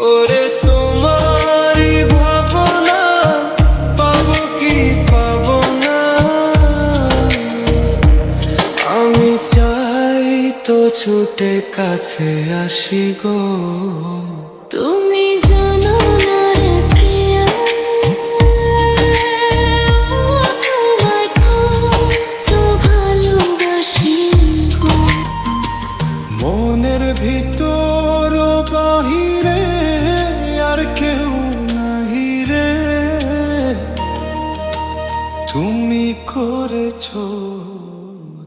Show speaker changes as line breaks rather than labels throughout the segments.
ওরে তোমারই ভাবনা, পাবো কি পাবো না? আমি চাই তো ছুটে কাছে আসি গো।
তুমি
তুমি করেছ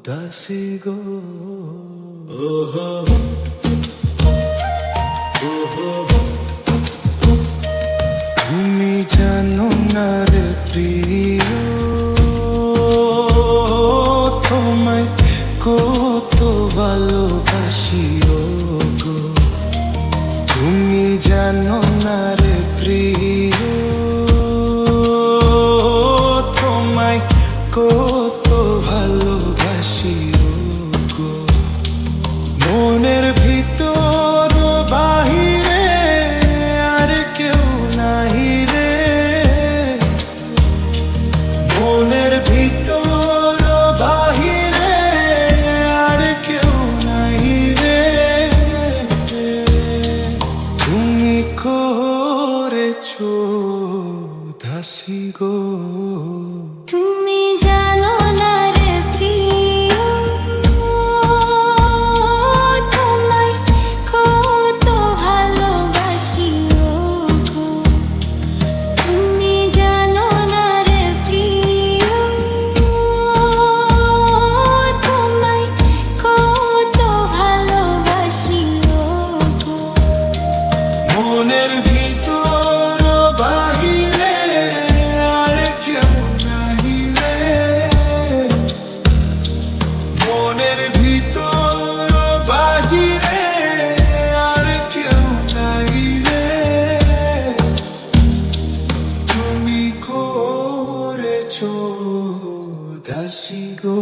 দাসী গো। 쏟아시고 ち出しご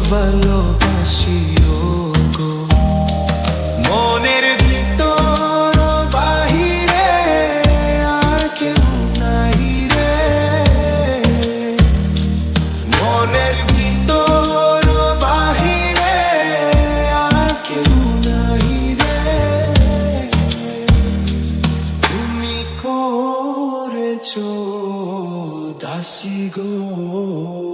ভালোবাসিও গো মনের ভিতর বাহিরে আর কেউ নাই রে। মনের ভিতর বাহিরে আর কেউ নাই রে। তুমি করেছ দাসী গো।